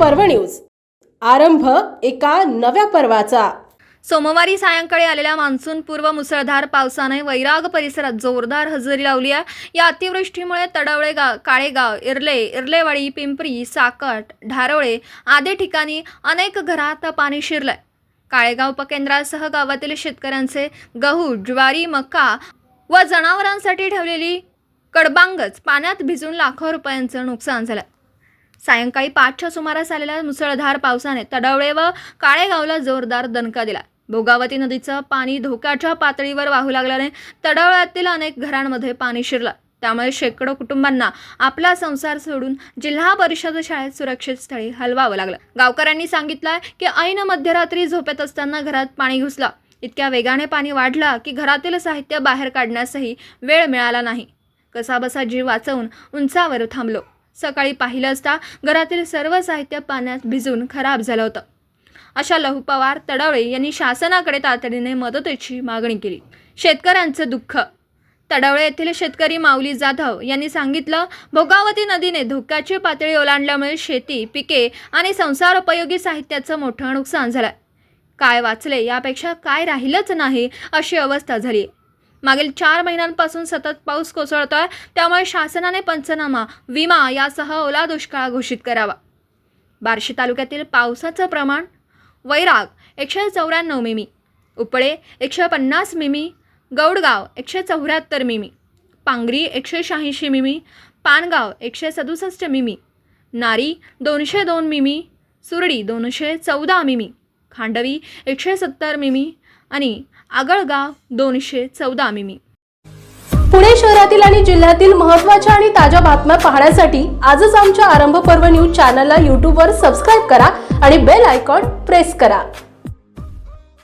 पर्व न्यूज. आरंभ एका नव्या पर्वाचा. सोमवारी सायंकाळी आलेल्या मान्सूनपूर्व मुसळधार पावसाने वैराग परिसरात जोरदार हजेरी लावली आहे. या अतिवृष्टीमुळे तडवळे गाव काळेगाव इर्ले इर्लेवाडी पिंपरी साकट ढारोळे आदी ठिकाणी अनेक घरात पाणी शिरलंय. काळेगाव उपकेंद्रासह गावातील शेतकऱ्यांचे गहू ज्वारी मका व जनावरांसाठी ठेवलेली कडबांगच पाण्यात भिजून लाखो रुपयांचं नुकसान झालं. सायंकाळी पाचच्या सुमारास आलेल्या मुसळधार पावसाने तडवळे व काळेगावला जोरदार दणका दिला. भोगावती नदीचं पाणी धोक्याच्या पातळीवर वाहू लागल्याने तडवळ्यातील अनेक घरांमध्ये पाणी शिरलं. त्यामुळे शेकडो कुटुंबांना आपला संसार सोडून जिल्हा परिषद शाळेत सुरक्षित स्थळी हलवावं लागलं. गावकऱ्यांनी सांगितलं की ऐन मध्यरात्री झोपेत असताना घरात पाणी घुसलं. इतक्या वेगाने पाणी वाढला की घरातील साहित्य बाहेर काढण्यासही वेळ मिळाला नाही. कसाबसा जीव वाचवून उंचावर थांबलो. सकाळी पाहिलं असता घरातील सर्व साहित्य पाण्यात भिजून खराब झालं होतं. अशा लहू पवार तडवळे यांनी शासनाकडे तातडीने मदतीची मागणी केली. शेतकऱ्यांचं दुःख. तडवळे येथील शेतकरी माऊली जाधव यांनी सांगितलं भोगावती नदीने धोक्याची पातळी ओलांडल्यामुळे शेती पिके आणि संसारोपयोगी साहित्याचं मोठं नुकसान झालं काय वाचले यापेक्षा काय राहिलंच नाही अशी अवस्था झाली आहे मागील चार महिन्यांपासून सतत पाऊस कोसळतोय त्यामुळे शासनाने पंचनामा विमा यासह ओला दुष्काळ घोषित करावा. बार्शी तालुक्यातील पावसाचं प्रमाण वैराग एकशे चौऱ्याण्णव मिमी उपळे एकशे पन्नास मिमी गौडगाव एकशे चौऱ्याहत्तर मिमी पांगरी एकशे शहाऐंशी मिमी पानगाव एकशे सदुसष्ट मिमी नारी दोनशे दोन मिमी सुरडी दोनशे चौदा मिमी खांडवी एकशे सत्तर मिमी आणि आगळगाव दोनशे चौदा मिमी. पुणे शहरातील आणि जिल्ह्यातील महत्त्वाच्या आणि ताज्या बातम्या पाहण्यासाठी आजच आमच्या आरंभ पर्व न्यूज चॅनलला यूट्यूबवर सबस्क्राईब करा आणि बेल आयकॉन प्रेस करा.